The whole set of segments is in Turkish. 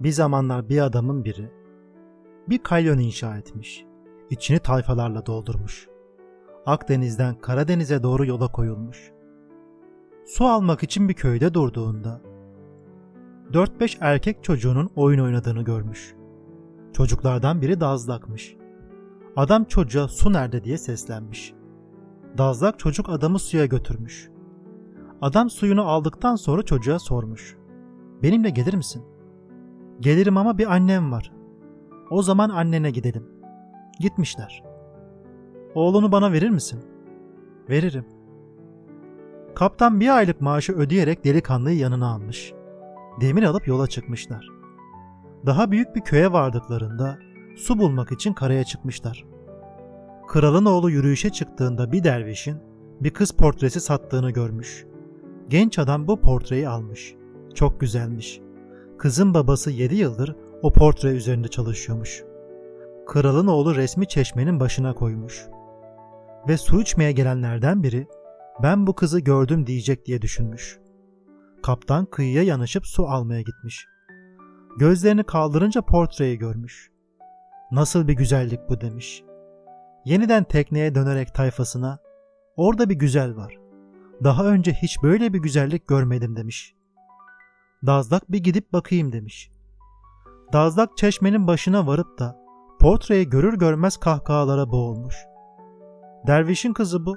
Bir zamanlar bir adamın biri bir kalyon inşa etmiş. İçini tayfalarla doldurmuş. Akdeniz'den Karadeniz'e doğru yola koyulmuş. Su almak için bir köyde durduğunda 4-5 erkek çocuğunun oyun oynadığını görmüş. Çocuklardan biri dazlakmış. Adam çocuğa su nerede diye seslenmiş. Dazlak çocuk adamı suya götürmüş. Adam suyunu aldıktan sonra çocuğa sormuş. Benimle gelir misin? Gelirim ama bir annem var. O zaman annene gidelim. Gitmişler. Oğlunu bana verir misin? Veririm. Kaptan bir aylık maaşı ödeyerek delikanlıyı yanına almış. Demir alıp yola çıkmışlar. Daha büyük bir köye vardıklarında su bulmak için karaya çıkmışlar. Kralın oğlu yürüyüşe çıktığında bir dervişin bir kız portresi sattığını görmüş. Genç adam bu portreyi almış. Çok güzelmiş. Kızın babası 7 yıldır o portre üzerinde çalışıyormuş. Kralın oğlu resmi çeşmenin başına koymuş. Ve su içmeye gelenlerden biri ben bu kızı gördüm diyecek diye düşünmüş. Kaptan kıyıya yanaşıp su almaya gitmiş. Gözlerini kaldırınca portreyi görmüş. Nasıl bir güzellik bu demiş. Yeniden tekneye dönerek tayfasına orada bir güzel var. Daha önce hiç böyle bir güzellik görmedim demiş. Dazlak bir gidip bakayım demiş. Dazlak çeşmenin başına varıp da portreyi görür görmez kahkahalara boğulmuş. Dervişin kızı bu.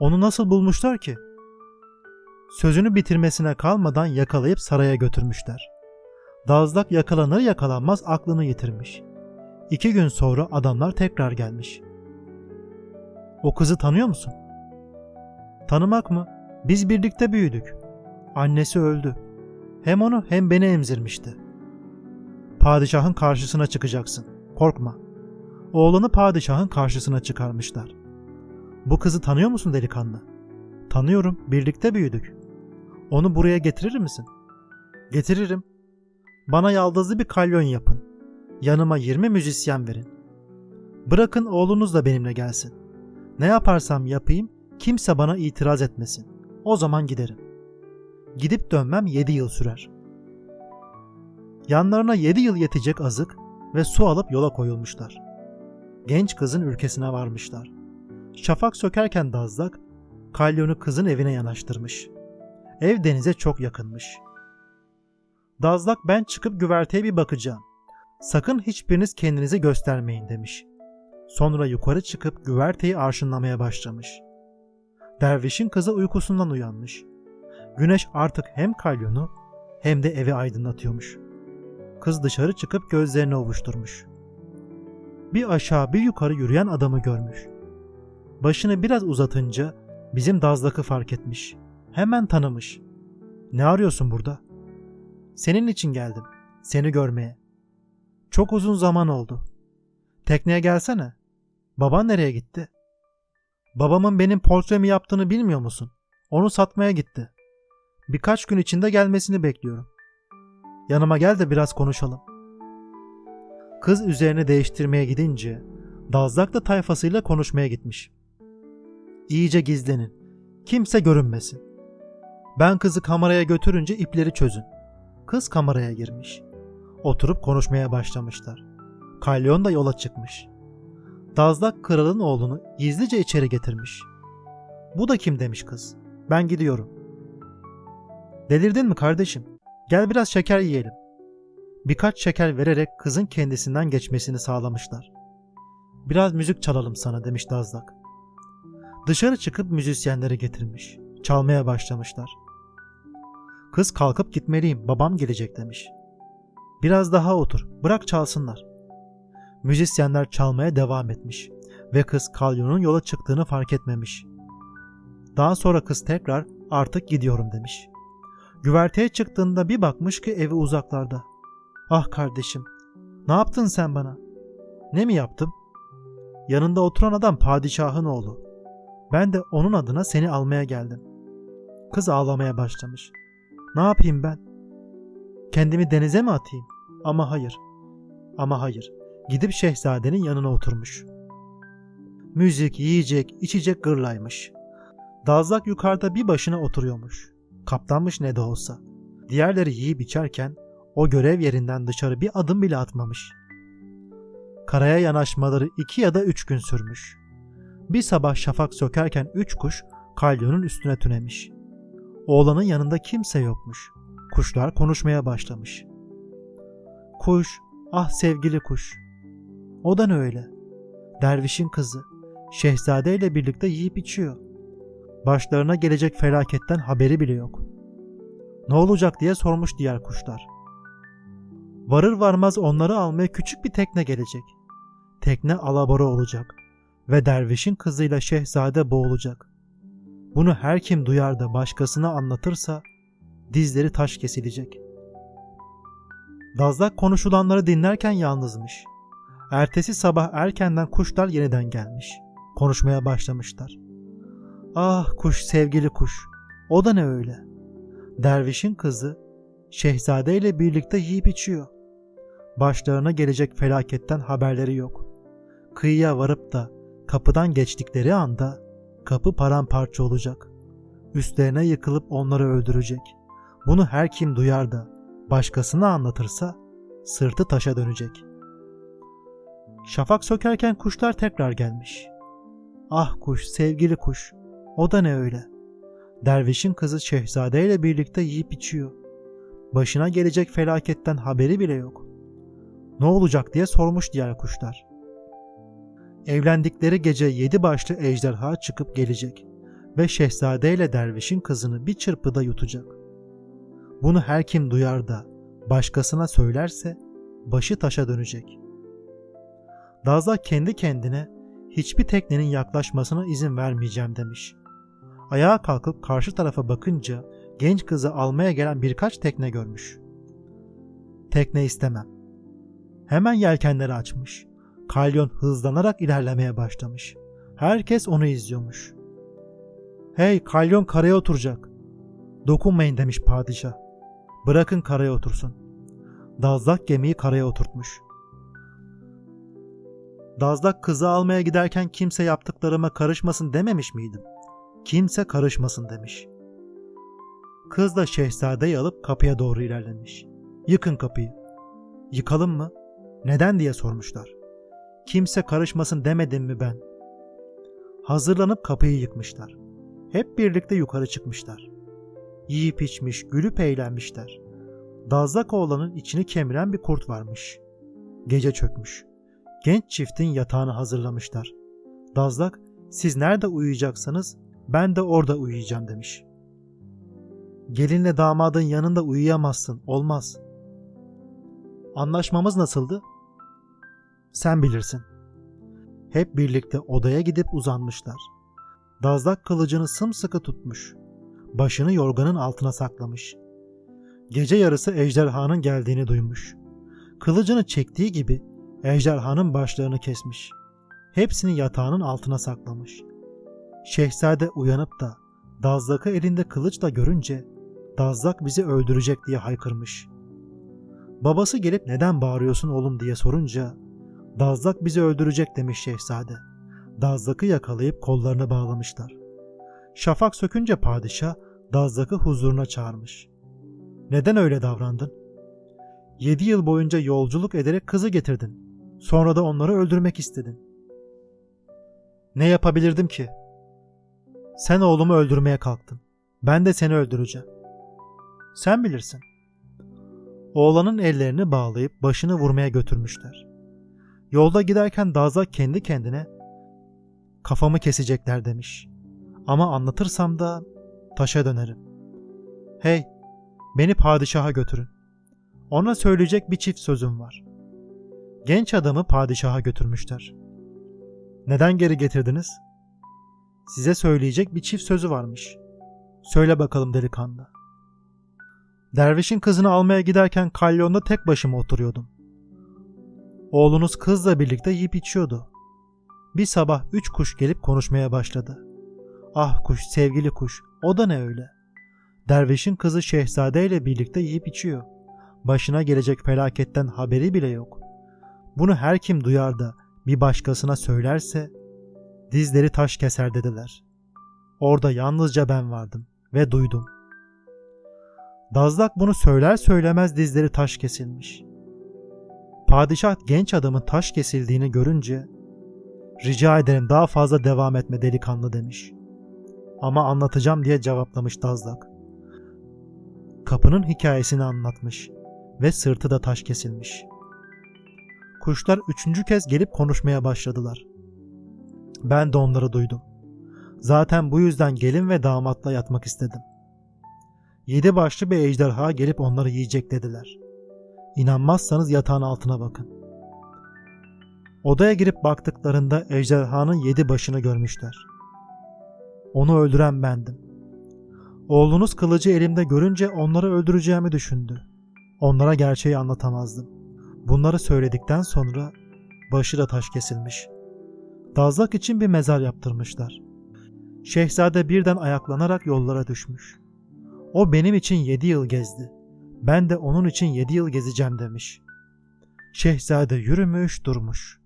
Onu nasıl bulmuşlar ki? Sözünü bitirmesine kalmadan yakalayıp saraya götürmüşler. Dazlak yakalanır yakalanmaz aklını yitirmiş. İki gün sonra adamlar tekrar gelmiş. O kızı tanıyor musun? Tanımak mı? Biz birlikte büyüdük. Annesi öldü. Hem onu hem beni emzirmişti. Padişahın karşısına çıkacaksın. Korkma. Oğlanı padişahın karşısına çıkarmışlar. Bu kızı tanıyor musun delikanlı? Tanıyorum. Birlikte büyüdük. Onu buraya getirir misin? Getiririm. Bana yaldızlı bir kalyon yapın. Yanıma 20 müzisyen verin. Bırakın oğlunuz da benimle gelsin. Ne yaparsam yapayım kimse bana itiraz etmesin. O zaman giderim. Gidip dönmem 7 yıl sürer. Yanlarına 7 yıl yetecek azık ve su alıp yola koyulmuşlar. Genç kızın ülkesine varmışlar. Şafak sökerken Dazlak, kalyonu kızın evine yanaştırmış. Ev denize çok yakınmış. Dazlak ben çıkıp güverteye bir bakacağım. Sakın hiçbiriniz kendinizi göstermeyin demiş. Sonra yukarı çıkıp güverteyi arşınlamaya başlamış. Dervişin kızı uykusundan uyanmış. Güneş artık hem kalyonu hem de evi aydınlatıyormuş. Kız dışarı çıkıp gözlerini ovuşturmuş. Bir aşağı bir yukarı yürüyen adamı görmüş. Başını biraz uzatınca bizim Dazlak'ı fark etmiş. Hemen tanımış. Ne arıyorsun burada? Senin için geldim. Seni görmeye. Çok uzun zaman oldu. Tekneye gelsene. Baban nereye gitti? Babamın benim portremi yaptığını bilmiyor musun? Onu satmaya gitti. Birkaç gün içinde gelmesini bekliyorum. Yanıma gel de biraz konuşalım. Kız üzerini değiştirmeye gidince Dazlak da tayfasıyla konuşmaya gitmiş. İyice gizlenin. Kimse görünmesin. Ben kızı kameraya götürünce ipleri çözün. Kız kameraya girmiş. Oturup konuşmaya başlamışlar. Kalyon da yola çıkmış. Dazlak kralın oğlunu gizlice içeri getirmiş. Bu da kim demiş kız. Ben gidiyorum. Delirdin mi kardeşim? Gel biraz şeker yiyelim. Birkaç şeker vererek kızın kendisinden geçmesini sağlamışlar. Biraz müzik çalalım sana demiş Dazlak. Dışarı çıkıp müzisyenleri getirmiş. Çalmaya başlamışlar. Kız kalkıp gitmeliyim babam gelecek demiş. Biraz daha otur bırak çalsınlar. Müzisyenler çalmaya devam etmiş ve kız kalyonun yola çıktığını fark etmemiş. Daha sonra kız tekrar artık gidiyorum demiş. Güverteye çıktığında bir bakmış ki evi uzaklarda. Ah kardeşim, ne yaptın sen bana? Ne mi yaptım? Yanında oturan adam padişahın oğlu. Ben de onun adına seni almaya geldim. Kız ağlamaya başlamış. Ne yapayım ben? Kendimi denize mi atayım? Ama hayır. Ama hayır. Gidip şehzadenin yanına oturmuş. Müzik, yiyecek, içecek gırlaymış. Dazlak yukarıda bir başına oturuyormuş. Kaptanmış ne de olsa. Diğerleri yiyip içerken o görev yerinden dışarı bir adım bile atmamış. Karaya yanaşmaları iki ya da üç gün sürmüş. Bir sabah şafak sökerken üç kuş kalyonun üstüne tünemiş. Oğlanın yanında kimse yokmuş. Kuşlar konuşmaya başlamış. Kuş, ah sevgili kuş. O da ne öyle? Dervişin kızı, şehzade ile birlikte yiyip içiyor. Başlarına gelecek felaketten haberi bile yok. Ne olacak diye sormuş diğer kuşlar. Varır varmaz onları almaya küçük bir tekne gelecek. Tekne alabora olacak ve dervişin kızıyla şehzade boğulacak. Bunu her kim duyar da başkasına anlatırsa dizleri taş kesilecek. Dazlak konuşulanları dinlerken yalnızmış. Ertesi sabah erkenden kuşlar yeniden gelmiş. Konuşmaya başlamışlar. Ah kuş sevgili kuş. O da ne öyle? Dervişin kızı şehzade ile birlikte yiyip içiyor. Başlarına gelecek felaketten haberleri yok. Kıyıya varıp da kapıdan geçtikleri anda kapı paramparça olacak. Üstlerine yıkılıp onları öldürecek. Bunu her kim duyar da başkasına anlatırsa sırtı taşa dönecek. Şafak sökerken kuşlar tekrar gelmiş. Ah kuş, sevgili kuş, o da ne öyle? Dervişin kızı şehzade ile birlikte yiyip içiyor. Başına gelecek felaketten haberi bile yok. Ne olacak diye sormuş diğer kuşlar. Evlendikleri gece yedi başlı ejderha çıkıp gelecek ve şehzade ile dervişin kızını bir çırpıda yutacak. Bunu her kim duyar da başkasına söylerse başı taşa dönecek. Dazlak kendi kendine hiçbir teknenin yaklaşmasına izin vermeyeceğim demiş. Ayağa kalkıp karşı tarafa bakınca genç kızı almaya gelen birkaç tekne görmüş. Tekne istemem. Hemen yelkenleri açmış. Kalyon hızlanarak ilerlemeye başlamış. Herkes onu izliyormuş. Hey kalyon karaya oturacak. Dokunmayın demiş padişah. Bırakın karaya otursun. Dazlak gemiyi karaya oturtmuş. Dazlak kızı almaya giderken kimse yaptıklarıma karışmasın dememiş miydim? Kimse karışmasın demiş. Kız da şehzadeyi alıp kapıya doğru ilerlemiş. Yıkın kapıyı. Yıkalım mı? Neden diye sormuşlar. Kimse karışmasın demedim mi ben? Hazırlanıp kapıyı yıkmışlar. Hep birlikte yukarı çıkmışlar. Yiyip içmiş, gülüp eğlenmişler. Dazlak oğlanın içini kemiren bir kurt varmış. Gece çökmüş. Genç çiftin yatağını hazırlamışlar. Dazlak, siz nerede uyuyacaksanız ben de orada uyuyacağım demiş. Gelinle damadın yanında uyuyamazsın, olmaz. Anlaşmamız nasıldı? Sen bilirsin. Hep birlikte odaya gidip uzanmışlar. Dazlak kılıcını sımsıkı tutmuş. Başını yorganın altına saklamış. Gece yarısı ejderhanın geldiğini duymuş. Kılıcını çektiği gibi ejderhanın başlarını kesmiş. Hepsini yatağının altına saklamış. Şehzade uyanıp da Dazlak'ı elinde kılıçla görünce Dazlak bizi öldürecek diye haykırmış. Babası gelip neden bağırıyorsun oğlum diye sorunca Dazlak bizi öldürecek demiş şehzade. Dazlak'ı yakalayıp kollarını bağlamışlar. Şafak sökünce padişah Dazlak'ı huzuruna çağırmış. Neden öyle davrandın? Yedi yıl boyunca yolculuk ederek kızı getirdin. Sonra da onları öldürmek istedin. Ne yapabilirdim ki? Sen oğlumu öldürmeye kalktın. Ben de seni öldüreceğim. Sen bilirsin. Oğlanın ellerini bağlayıp başını vurmaya götürmüşler. Yolda giderken Daza kendi kendine kafamı kesecekler demiş. Ama anlatırsam da taşa dönerim. Hey, beni padişaha götürün. Ona söyleyecek bir çift sözüm var. Genç adamı padişaha götürmüşler. Neden geri getirdiniz? Size söyleyecek bir çift sözü varmış. Söyle bakalım delikanlı. Dervişin kızını almaya giderken kalyonda tek başıma oturuyordum. Oğlunuz kızla birlikte yiyip içiyordu. Bir sabah üç kuş gelip konuşmaya başladı. Ah kuş, sevgili kuş, o da ne öyle? Dervişin kızı şehzade ile birlikte yiyip içiyor. Başına gelecek felaketten haberi bile yok. Bunu her kim duyar da bir başkasına söylerse dizleri taş keser dediler. Orada yalnızca ben vardım ve duydum. Dazlak bunu söyler söylemez dizleri taş kesilmiş. Padişah genç adamın taş kesildiğini görünce rica ederim daha fazla devam etme delikanlı demiş. Ama anlatacağım diye cevaplamış Dazlak. Kapının hikayesini anlatmış ve sırtı da taş kesilmiş. Kuşlar üçüncü kez gelip konuşmaya başladılar. Ben de onları duydum. Zaten bu yüzden gelin ve damatla yatmak istedim. Yedi başlı bir ejderha gelip onları yiyecek dediler. İnanmazsanız yatağın altına bakın. Odaya girip baktıklarında ejderhanın yedi başını görmüşler. Onu öldüren bendim. Oğlunuz kılıcı elimde görünce onları öldüreceğimi düşündü. Onlara gerçeği anlatamazdım. Bunları söyledikten sonra başı da taş kesilmiş. Dazlak için bir mezar yaptırmışlar. Şehzade birden ayaklanarak yollara düşmüş. O benim için yedi yıl gezdi. Ben de onun için yedi yıl gezeceğim demiş. Şehzade yürümüş durmuş.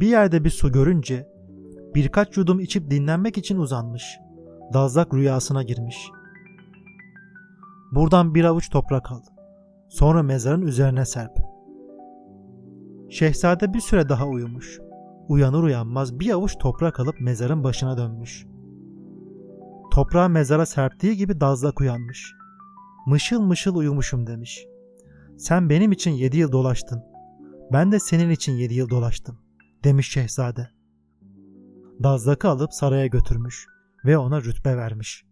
Bir yerde bir su görünce birkaç yudum içip dinlenmek için uzanmış. Dazlak rüyasına girmiş. Buradan bir avuç toprak al. Sonra mezarın üzerine serp. Şehzade bir süre daha uyumuş. Uyanır uyanmaz bir avuç toprak alıp mezarın başına dönmüş. Toprağı mezara serptiği gibi Dazlak uyanmış. Mışıl mışıl uyumuşum demiş. Sen benim için yedi yıl dolaştın. Ben de senin için yedi yıl dolaştım demiş şehzade. Dazlak'ı alıp saraya götürmüş ve ona rütbe vermiş.